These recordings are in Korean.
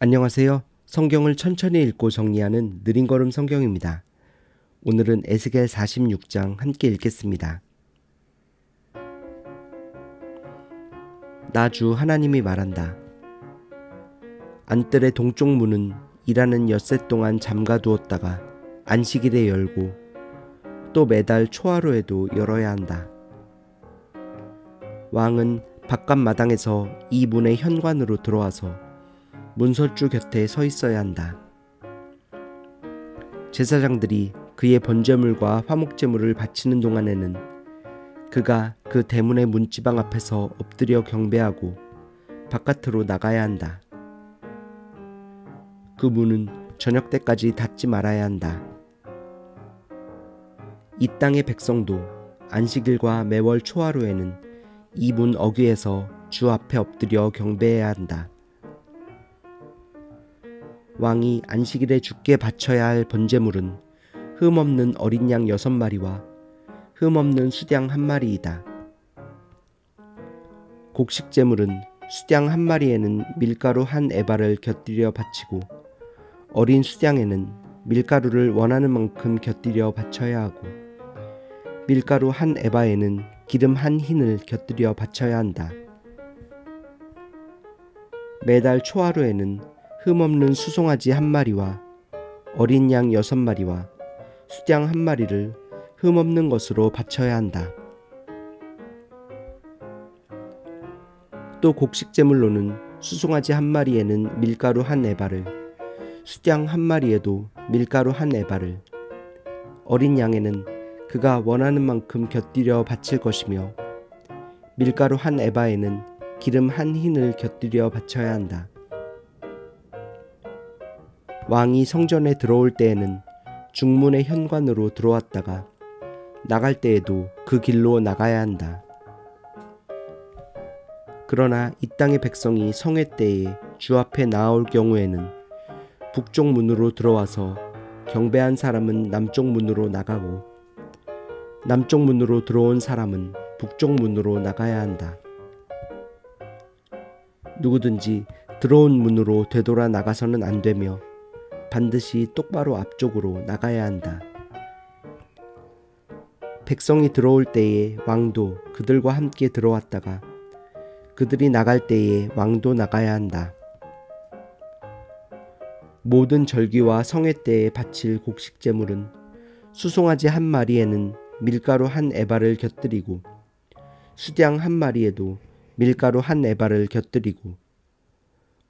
안녕하세요. 성경을 천천히 읽고 정리하는 느린 걸음 성경입니다. 오늘은 에스겔 46장 함께 읽겠습니다. 나 주 하나님이 말한다. 안뜰의 동쪽 문은 일하는 엿새 동안 잠가 두었다가 안식일에 열고 또 매달 초하루에도 열어야 한다. 왕은 바깥 마당에서 이 문의 현관으로 들어와서 문설주 곁에 서 있어야 한다. 제사장들이 그의 번제물과 화목제물을 바치는 동안에는 그가 그 대문의 문지방 앞에서 엎드려 경배하고 바깥으로 나가야 한다. 그 문은 저녁 때까지 닫지 말아야 한다. 이 땅의 백성도 안식일과 매월 초하루에는 이 문 어귀에서 주 앞에 엎드려 경배해야 한다. 왕이 안식일에 주께 바쳐야 할 번제물은 흠없는 어린 양 여섯 마리와 흠없는 수양 한 마리이다. 곡식 제물은 수양 한 마리에는 밀가루 한 에바를 곁들여 바치고 어린 수양에는 밀가루를 원하는 만큼 곁들여 바쳐야 하고 밀가루 한 에바에는 기름 한 흰을 곁들여 바쳐야 한다. 매달 초하루에는 흠없는 수송아지 한 마리와 어린 양 여섯 마리와 수양 한 마리를 흠없는 것으로 바쳐야 한다. 또 곡식 제물로는 수송아지 한 마리에는 밀가루 한 에바를 수양 한 마리에도 밀가루 한 에바를 어린 양에는 그가 원하는 만큼 곁들여 바칠 것이며 밀가루 한 에바에는 기름 한 흰을 곁들여 바쳐야 한다. 왕이 성전에 들어올 때에는 중문의 현관으로 들어왔다가 나갈 때에도 그 길로 나가야 한다. 그러나 이 땅의 백성이 성회 때에 주 앞에 나올 경우에는 북쪽 문으로 들어와서 경배한 사람은 남쪽 문으로 나가고 남쪽 문으로 들어온 사람은 북쪽 문으로 나가야 한다. 누구든지 들어온 문으로 되돌아 나가서는 안 되며 반드시 똑바로 앞쪽으로 나가야 한다. 백성이 들어올 때에 왕도 그들과 함께 들어왔다가 그들이 나갈 때에 왕도 나가야 한다. 모든 절기와 성회 때에 바칠 곡식 제물은 수송아지 한 마리에는 밀가루 한 에바를 곁들이고 수양 한 마리에도 밀가루 한 에바를 곁들이고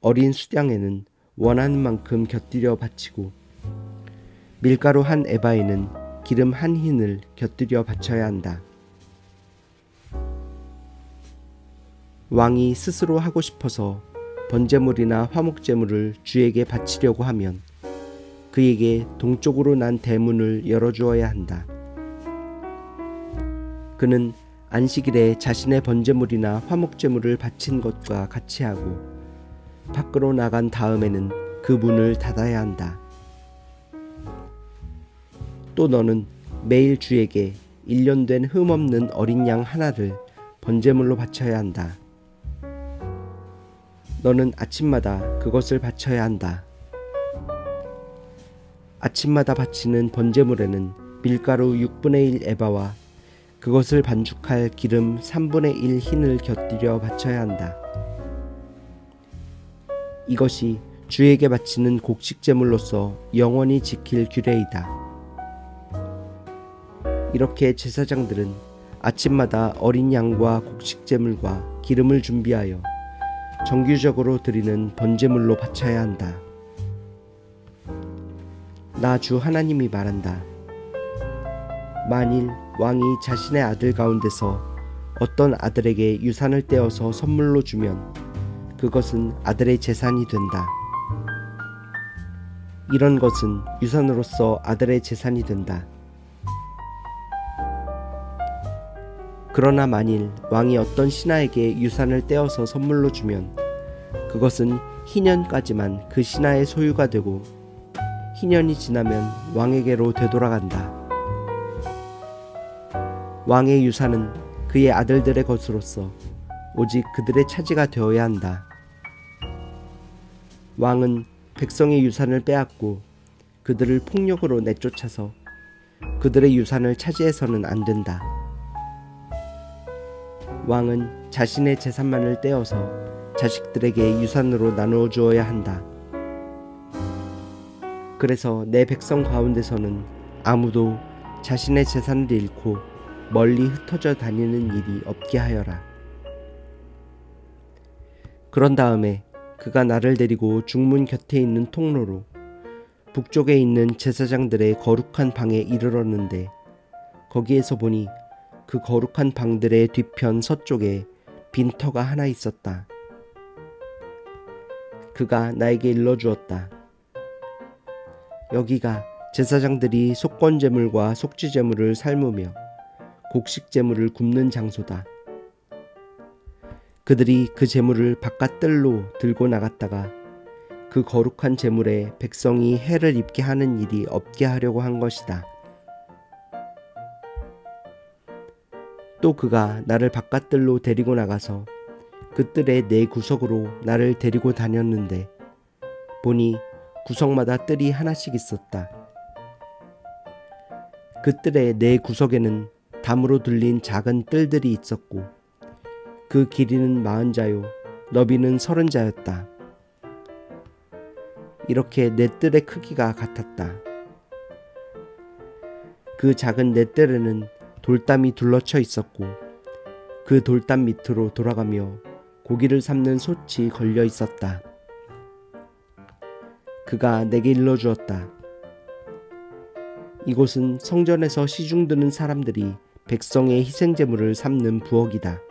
어린 수양에는 원하는 만큼 곁들여 바치고 밀가루 한 에바에는 기름 한 흰을 곁들여 바쳐야 한다. 왕이 스스로 하고 싶어서 번제물이나 화목제물을 주에게 바치려고 하면 그에게 동쪽으로 난 대문을 열어주어야 한다. 그는 안식일에 자신의 번제물이나 화목제물을 바친 것과 같이 하고 밖으로 나간 다음에는 그 문을 닫아야 한다. 또 너는 매일 주에게 1년 된 흠없는 어린 양 하나를 번제물로 바쳐야 한다. 너는 아침마다 그것을 바쳐야 한다. 아침마다 바치는 번제물에는 밀가루 6분의 1 에바와 그것을 반죽할 기름 3분의 1 흰을 곁들여 바쳐야 한다. 이것이 주에게 바치는 곡식 제물로서 영원히 지킬 규례이다. 이렇게 제사장들은 아침마다 어린 양과 곡식 제물과 기름을 준비하여 정규적으로 드리는 번제물로 바쳐야 한다. 나 주 하나님이 말한다. 만일 왕이 자신의 아들 가운데서 어떤 아들에게 유산을 떼어서 선물로 주면 그것은 아들의 재산이 된다. 이런 것은 유산으로서 아들의 재산이 된다. 그러나 만일 왕이 어떤 신하에게 유산을 떼어서 선물로 주면 그것은 희년까지만 그 신하의 소유가 되고 희년이 지나면 왕에게로 되돌아간다. 왕의 유산은 그의 아들들의 것으로서 오직 그들의 차지가 되어야 한다. 왕은 백성의 유산을 빼앗고 그들을 폭력으로 내쫓아서 그들의 유산을 차지해서는 안 된다. 왕은 자신의 재산만을 떼어서 자식들에게 유산으로 나누어 주어야 한다. 그래서 내 백성 가운데서는 아무도 자신의 재산을 잃고 멀리 흩어져 다니는 일이 없게 하여라. 그런 다음에 그가 나를 데리고 중문 곁에 있는 통로로 북쪽에 있는 제사장들의 거룩한 방에 이르렀는데 거기에서 보니 그 거룩한 방들의 뒤편 서쪽에 빈터가 하나 있었다. 그가 나에게 일러주었다. 여기가 제사장들이 속건 제물과 속죄 제물을 삶으며 곡식 제물을 굽는 장소다. 그들이 그 제물을 바깥 뜰로 들고 나갔다가 그 거룩한 제물에 백성이 해를 입게 하는 일이 없게 하려고 한 것이다. 또 그가 나를 바깥 뜰로 데리고 나가서 그 뜰의 네 구석으로 나를 데리고 다녔는데 보니 구석마다 뜰이 하나씩 있었다. 그 뜰의 네 구석에는 담으로 둘린 작은 뜰들이 있었고 그 길이는 마흔 자요 너비는 서른 자였다. 이렇게 네 뜰의 크기가 같았다. 그 작은 네 뜰에는 돌담이 둘러쳐 있었고 그 돌담 밑으로 돌아가며 고기를 삶는 솥이 걸려 있었다. 그가 내게 일러주었다. 이곳은 성전에서 시중 드는 사람들이 백성의 희생제물을 삶는 부엌이다.